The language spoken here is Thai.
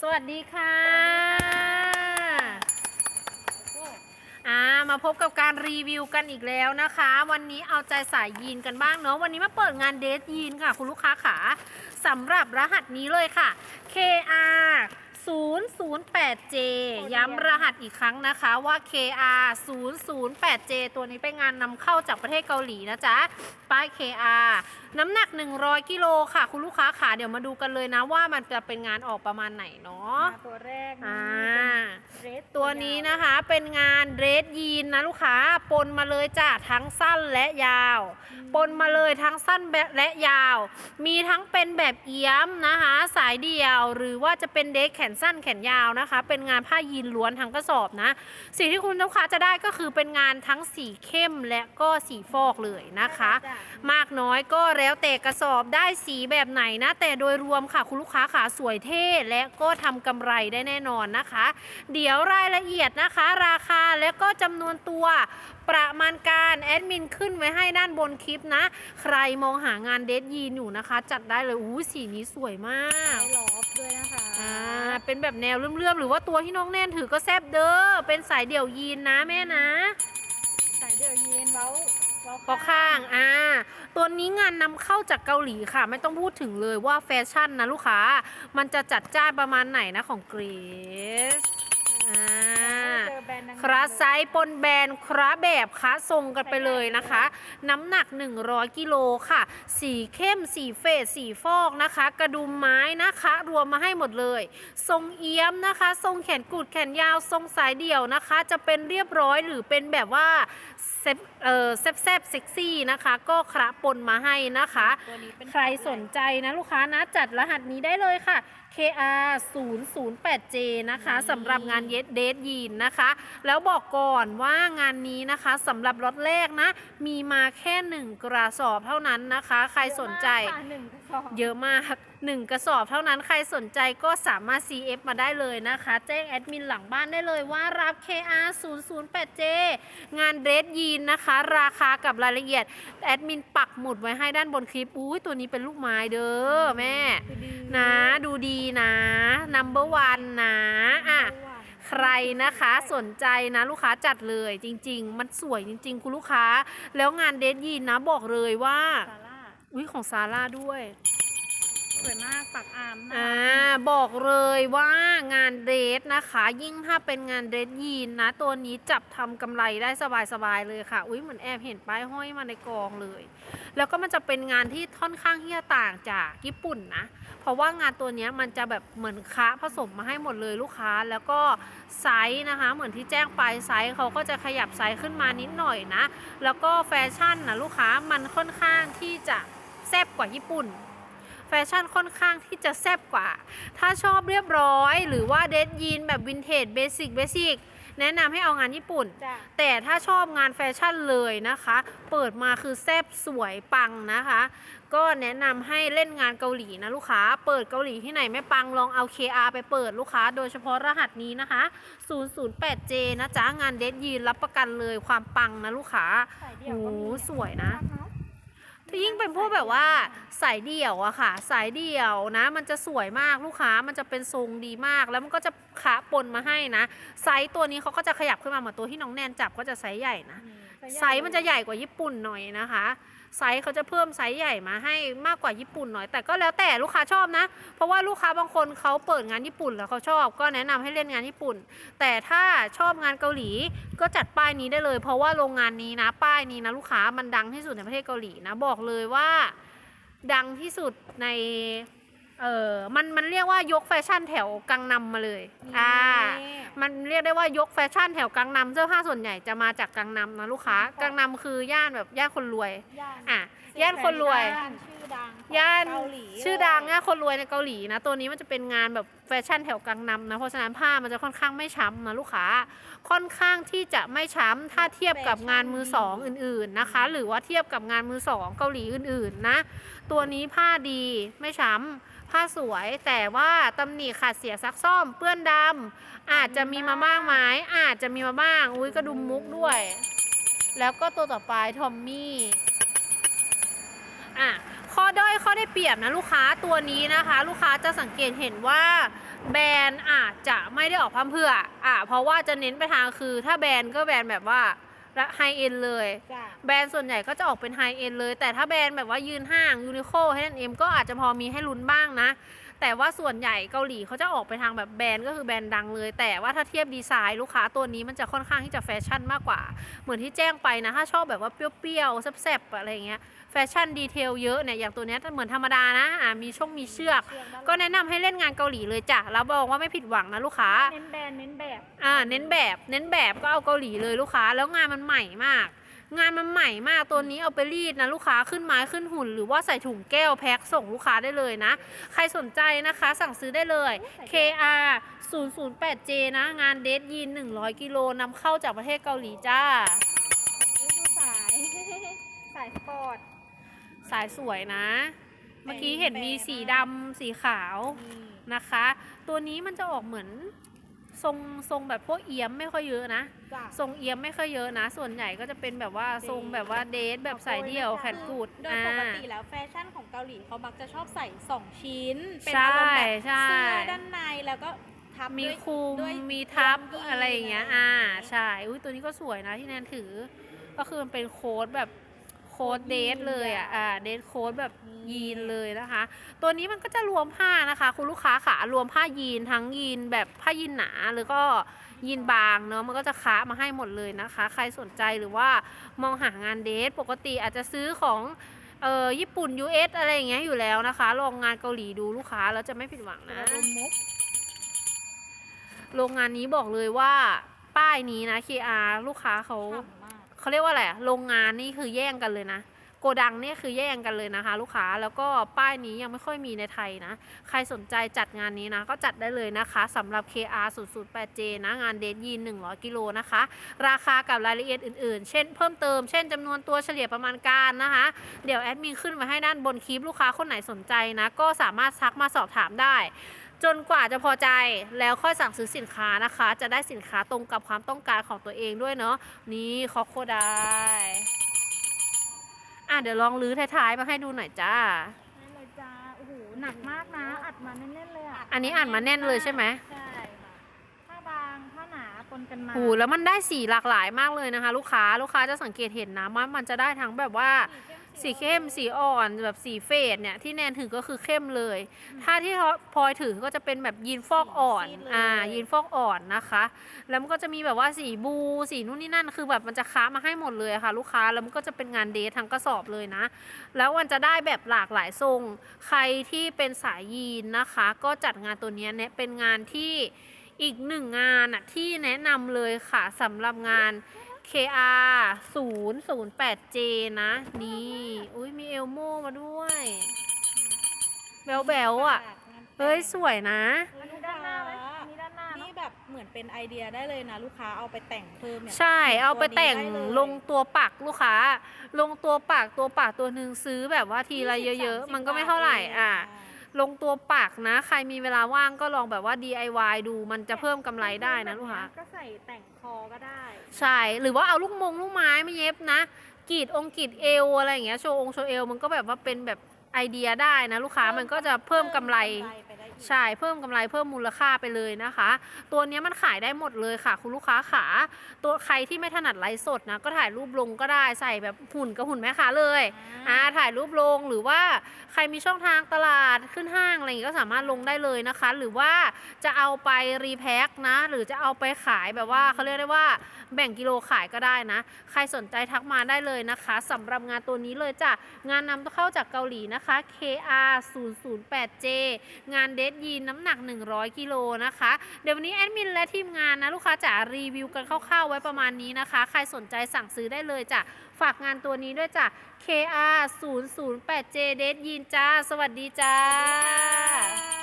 สวัสดีค่ะอ่ามาพบกับการรีวิวกันอีกแล้วนะคะ วันนี้เอาใจสายยีนกันบ้างเนาะวันนี้มาเปิดงานเดทยีนค่ะ คุณลูกค้าขาสำหรับรหัสนี้เลยค่ะ KR 008J ย้ำรหัสอีกครั้งนะคะว่า KR 008J ตัวนี้เป็นงานนำเข้าจากประเทศเกาหลีนะจ๊ะ ป้าย KR น้ำหนัก 100 กิโลค่ะ คุณลูกค้าขาเดี๋ยวมาดูกันเลยนะว่ามันจะเป็นงานออกประมาณไหนเนาะมาตัวแรกอ่าเรสตัวนี้นะคะเป็นงานเดรสยีนนะลูกค้าปนมาเลยจ้ะทั้งสั้นและยาว ปนมาเลยทั้งสั้นและยาว มีทั้งเป็นแบบเอี้ยมนะคะ สายเดี่ยวหรือว่าจะเป็นเดทแขนสั้นแขนยาวนะคะ เป็นงานผ้ายีนล้วนทั้งกระสอบนะสิ่งที่คุณลูกค้าจะได้ก็คือเป็นงานทั้งสีเข้มและก็สีฟอกเลยนะคะจ้มากน้อยก็แล้วแต่กระสอบได้สีแบบไหนนะ แต่โดยรวมค่ะคุณลูกค้าขาสวยเท่และก็ทำกำไรได้แน่นอนนะคะ เดี๋ยวรายละเอียดนะคะ ราคาและก็จำนวนตัวประมาณการแอดมินขึ้นไว้ให้ด้านบนคลิปนะ ใครมองหางานเดทยีนอยู่นะคะ จัดได้เลยอู้สีนี้สวยมากได้ลอฟด้วยนะคะอ่าเป็นแบบแนวเลื่อมๆหรือว่าตัวที่น้องแน่นถือก็แซบเด้อเป็นสายเดี่ยวยีนนะแม่นะ สายเดี่ยวยีนเว้าเว้าพอข้างอ่าตัวนี้งานนำเข้าจากเกาหลีค่ะ ไม่ต้องพูดถึงเลยว่าแฟชั่นนะลูกค้า มันจะจัดจ้านประมาณไหนนะของเกรซอ่า เจอแบรนด์ดังๆคราไซส์ปนแบรนด์คราแบบคะทรงกันไปเลยนะคะ น้ำหนัก 100 กิโลค่ะ สีเข้มสีเฟดสีฟอกนะคะ กระดุมไม้นะคะ รวมมาให้หมดเลย ทรงเอี้ยมนะคะ ทรงแขนกุดแขนยาวทรงสายเดี่ยวนะคะ จะเป็นเรียบร้อยหรือเป็นแบบว่าเซฟเอ่อแซบแซบเซ็กซี่นะคะ ก็คระปนมาให้นะคะตัวนี้เป็นใครสนใจนะลูกค้านะจัดรหัสนี้ได้เลยค่ะ KR 008J นะคะสำหรับงานเยดเดทยีนนะคะ แล้วบอกก่อนว่างานนี้นะคะสำหรับรถแรกนะ มีมาแค่หนึ่งกระสอบเท่านั้นนะคะ ใครสนใจเยอะมากค่ะหนึ่งกระสอบเยอะมากหนึ่งกระสอบเท่านั้นใครสนใจก็สามารถ CF มาได้เลยนะคะ แจ้งแอดมินหลังบ้านได้เลยว่ารับ KR 008J งานเดรสยีนนะคะ ราคากับรายละเอียด แอดมินปักหมุดไว้ให้ด้านบนคลิปอุ้ยตัวนี้เป็นลูกไม้เด้อแม่ คือดีนะดูดีนะ number one นะอะใครนะคะสนใจนะลูกค้าจัดเลยจริง ๆ มันสวยจริง ๆ คุณลูกค้า แล้วงานเดทยีนนะบอกเลยว่าซาร่าอุ้ยของซาร่าด้วยสวยมากปักอามนะอ่าบอกเลยว่างานเดทนะคะ ยิ่งถ้าเป็นงานเดทยีนนะ ตัวนี้จับทำกำไรได้สบายๆเลยค่ะ อุ้ยเหมือนแอบเห็นป้ายห้อยมาในกองเลย แล้วก็มันจะเป็นงานที่ค่อนข้างที่จะต่างจากญี่ปุ่นนะ เพราะว่างานตัวนี้มันจะแบบเหมือนค้าผสมมาให้หมดเลยลูกค้า แล้วก็ไซส์นะคะ เหมือนที่แจ้งไปไซส์เขาก็จะขยับไซส์ขึ้นมานิดหน่อยนะ แล้วก็แฟชั่นนะลูกค้ามันค่อนข้างที่จะแซ่บกว่าญี่ปุ่นแฟชั่นค่อนข้างที่จะแซ่บกว่า ถ้าชอบเรียบร้อย หรือว่าเดทยีนแบบวินเทจเบสิกเบสิก แนะนำให้เอางานญี่ปุ่น จ้ะ แต่ถ้าชอบงานแฟชั่นเลยนะคะ เปิดมาคือแซ่บสวยปังนะคะ ก็แนะนำให้เล่นงานเกาหลีนะลูกค้า เปิดเกาหลีที่ไหนไม่ปังลองเอา KR ไปเปิดลูกค้า โดยเฉพาะรหัสนี้นะคะ 008J นะจ๊ะ งานเดทยีนรับประกันเลยความปังนะลูกค้า สายเดี่ยวก็มีโอ้สวยนะารักเอ ถ้ายิ่งเป็นพวกแบบว่าสายเดี่ยวอะค่ะ สายเดี่ยวนะ มันจะสวยมากลูกค้ามันจะเป็นทรงดีมาก แล้วมันก็จะขาปนมาให้นะ ไซส์ตัวนี้เขาก็จะขยับขึ้นมาเหมือนตัวที่น้องแนนจับก็จะไซส์ใหญ่นะ อืม ไซส์มันจะใหญ่กว่าญี่ปุ่นหน่อยนะคะ ไซส์เขาจะเพิ่มไซส์ใหญ่มาให้มากกว่าญี่ปุ่นหน่อย แต่ก็แล้วแต่ลูกค้าชอบนะ เพราะว่าลูกค้าบางคนเขาเปิดงานญี่ปุ่นแล้วเขาชอบ ก็แนะนำให้เล่นงานญี่ปุ่น แต่ถ้าชอบงานเกาหลีก็จัดป้ายนี้ได้เลย เพราะว่าโรงงานนี้นะป้ายนี้นะลูกค้ามันดังที่สุดในประเทศเกาหลีนะบอกเลยว่าดังที่สุดใน เออ มันมันเรียกว่ายกแฟชั่นแถวกังนำมาเลย อ่านี่มันเรียกได้ว่ายกแฟชั่นแถวกังนำเสื้อผ้าส่วนใหญ่จะมาจากกังนำนะลูกค้า กังนำคือย่านแบบย่านคนรวยย่านอะ ย่านคนรวยย่านชื่ อดังของย่านเกาหลีชื่อดังเลยย่านคนรวยในเกาหลีนะ ตัวนี้มันจะเป็นงานแบบแฟชั่นแถวกังนำนะ เพราะฉะนั้นผ้ามันจะค่อนข้างไม่ช้ำนะลูกค้า ค่อนข้างที่จะไม่ช้ำถ้าเทียบกับงานมือสองอื่นๆนะคะ หรือว่าเทียบกับงานมือสองเกาหลีอื่นๆนะ ตัวนี้ผ้าดีไม่ช้ำผ้าสวยแต่ว่าตำหนิขาดเสียซักซ่อมเปื้อนดำอาจจะมีมาบ้างไหมอาจจะมีมาบ้าง อุ้ยกระดุมมุกด้วย แล้วก็ตัวต่อไปทอมมี่อะ ข้อด้อยข้อได้เปรียบนะลูกค้าตัวนี้นะคะ ลูกค้าจะสังเกตเห็นว่าแบรนด์อาจจะไม่ได้ออกพร่ำเพรื่ออะเพราะว่าจะเน้นไปทางคือ ถ้าแบรนด์ก็แบรนด์แบบว่าไฮเอ็นเลยจ้ะแบรนด์ส่วนใหญ่ก็จะออกเป็นไฮเอ็นเลย แต่ถ้าแบรนด์แบบว่ายืนห้างยูนิโคให้นั่นเอ็มก็อาจจะพอมีให้ลุ้นบ้างนะ แต่ว่าส่วนใหญ่เกาหลีเขาจะออกไปทางแบบแบรนด์ก็คือแบรนด์ดังเลย แต่ว่าถ้าเทียบดีไซน์ลูกค้าตัวนี้มันจะค่อนข้างที่จะแฟชั่นมากกว่า เหมือนที่แจ้งไปนะ ถ้าชอบแบบว่าเปรี้ยวๆแซ่บๆอะไรอย่างเงี้ยแฟชั่นดีเทลเยอะเนี่ยอย่างตัวเนี้ยเหมือนธรรมดานะอ่ามีช่องมีเชือกเชือกด้านหลังก็แนะนำให้เล่นงานเกาหลีเลยจ้ะรับรองว่าไม่ผิดหวังนะลูกค้าเน้นแบรนด์เน้นแบบอ่าเน้นแบบ เน้นแบบก็เอาเกาหลีเลยลูกค้าแล้วงานมันใหม่มาก งานมันใหม่มากตัวนี้เอาไปรีดนะลูกค้าขึ้นไม้ขึ้นหุ่น หรือว่าใส่ถุงแก้วแพ็คส่งลูกค้าได้เลยนะ ใครสนใจนะคะสั่งซื้อได้เลย KR 008J นะ งานเดทยีน 100 กิโลนำเข้าจากประเทศเกาหลีจ้าอุ๊ยดูสาย สายสปอร์ต สายสวยนะ เมื่อกี้เห็นมีสีดำสีขาวนี่นะคะ ตัวนี้มันจะออกเหมือน ทรงทรงแบบพวกเอี้ยมไม่ค่อยเยอะนะ จ้ะทรงเอี้ยมไม่ค่อยเยอะนะ ส่วนใหญ่ก็จะเป็นแบบว่าทรงแบบว่าเดทแบบใส่เดี่ยวแขนกุดโดยอ่า ปกติแล้วแฟชั่นของเกาหลีเขามักจะชอบใส่ 2 ชิ้น เป็นใช่อารมณ์แบบใช่ เสื้อด้านในแล้วก็ทับมีด้วย คุมด้วยมีทับยีนอะไรอย่างเงี้ยอะไรอ่าอย่างเงี้ยใช่ อุ้ยตัวนี้ก็สวยนะที่แนนถือ ก็คือมันเป็นโค้ดแบบ โค้ดเดทเลยอะอ่าเดทโค้ดแบบยีนเลยนะคะ ตัวนี้มันก็จะรวมผ้านะคะ คุณลูกค้าค่ะรวมผ้ายีนทั้งยีนแบบผ้ายีนหนาหรือก็ยีนบางเนาะมันก็จะค้ามาให้หมดเลยนะคะ ใครสนใจหรือว่ามองหางานเดทปกติอาจจะซื้อของเออญี่ปุ่น US อะไรอย่างเงี้ยอยู่แล้วนะคะ ลองงานเกาหลีดูลูกค้าแล้วจะไม่ผิดหวังนะรวมมุกโรงงานนี้บอกเลยว่าป้ายนี้นะ KR ลูกค้าเขาฉ่ำมาก เขาเรียกว่าอะไรโรงงานนี่คือแย่งกันเลยนะโกดังเนี่ยคือแย่งกันเลยนะคะ ลูกค้าแล้วก็ป้ายนี้ยังไม่ค่อยมีในไทยนะ ใครสนใจจัดงานนี้นะ ก็จัดได้เลยนะคะสำหรับ KR 008J นะ งานเดทยีน100 กิโลนะคะ ราคากับรายละเอียดอื่นๆ เช่นเพิ่มเติมเช่นจำนวนตัวเฉลี่ยประมาณการนะคะ เดี๋ยวแอดมินขึ้นไว้ให้ด้านบนคลิปลูกค้าคนไหนสนใจนะ ก็สามารถทักมาสอบถามได้ จนกว่าจะพอใจแล้วค่อยสั่งซื้อสินค้านะคะ จะได้สินค้าตรงกับความต้องการของตัวเองด้วยเนาะนี่คอโคได้อะเดี๋ยวลองลื้อท้ายๆมาให้ดูหน่อยจ้านั่นเลยจ้าโอ้โหหนักมากนะ อัดมาแน่นๆเลยอะอันนี้อ่านมาแน่นเลยใช่ไหมใช่ค่ะผ้าบางผ้าหนาปนกันมาโอ้โหแล้วมันได้สีหลากหลายมากเลยนะคะ ลูกค้าลูกค้าจะสังเกตเห็นนะว่ามันจะได้ทั้งแบบว่า สีเข้ม สีอ่อนแบบสีเฟดเนี่ยที่แนนถือก็คือเข้มเลย ถ้าที่พลอยถือก็จะเป็นแบบยีนฟอกอ่อนสีซีดเลยอ่ายีนฟอกอ่อนนะคะ แล้วมันก็จะมีแบบว่าสีบูสีนู่นนี่นั่นคือแบบมันจะค้ามาให้หมดเลยอะค่ะ ลูกค้าแล้วมันก็จะเป็นงานเดททั้งกระสอบเลยนะ แล้วมันจะได้แบบหลากหลายทรง ใครที่เป็นสายยีนนะคะ ก็จัดงานตัวเนี้ยเนี่ยเป็นงานที่อีกหนึ่งงานอะที่แนะนำเลยค่ะสำหรับงาน KR 008J นะ นี่ อุ้ยมีเอลโมมาด้วย แบลแบลๆอะ เฮ้ย สวยนะ อันนี้ด้านหน้าไหมอันนี้ด้านหน้าเนนี่แบบเหมือนเป็นไอเดียได้เลยนะ ลูกค้าเอาไปแต่งเพิ่มเนี่ย ใช่เอาไปแต่งตัวนี้ได้เลย ลงตัวปักลูกค้า ลงตัวปักตัวปักตัวหนึ่งซื้อแบบว่าทีละเยอะ ๆ มันก็ไม่เท่าไหร่อะ ลงตัวปักนะ ใครมีเวลาว่างก็ลองแบบว่า DIY ดูมันจะเพิ่มกำไรได้นะลูกค้าก็ใส่แต่งคอก็ได้ ใช่ หรือว่าเอาลูกมงลูกไม้มาเย็บนะกรีดองค์กรีดเอวอะไรอย่างเงี้ยโชว์องค์โชว์เอวมันก็แบบว่าเป็นแบบไอเดียได้นะ ลูกค้ามันก็จะเพิ่มกำไรไปได้อีก ใช่เพิ่มกำไรเพิ่มมูลค่าไปเลยนะคะ ตัวเนี้ยมันขายได้หมดเลยค่ะ คุณลูกค้าขา ตัวใครที่ไม่ถนัดไลฟ์สดนะก็ถ่ายรูปลงก็ได้ใส่แบบหุ่นกับหุ่นแม่ค้าเลยอ่าถ่ายรูปลงหรือว่าใครมีช่องทางตลาดขึ้นห้างอะไรอย่างงี้ก็สามารถลงได้เลยนะคะ หรือว่าจะเอาไปรีแพ็คนะ หรือจะเอาไปขายแบบว่าเขาเรียกได้ว่าแบ่งกิโลขายก็ได้นะ ใครสนใจทักมาได้เลยนะคะสำหรับงานตัวนี้เลยจ้ะงานนำเข้าจากเกาหลีนะคะ KR 008J งานเดสยีนน้ำหนัก 100กิโลนะคะ เดี๋ยววันนี้แอดมินและทีมงานนะลูกค้าจะรีวิวกันคร่าวๆไว้ประมาณนี้นะคะ ใครสนใจสั่งซื้อได้เลยจ้ะ ฝากงานตัวนี้ด้วยจ้ะ KR 008J เดสยีนจ้า สวัสดีจ้าสวัสดีค่ะ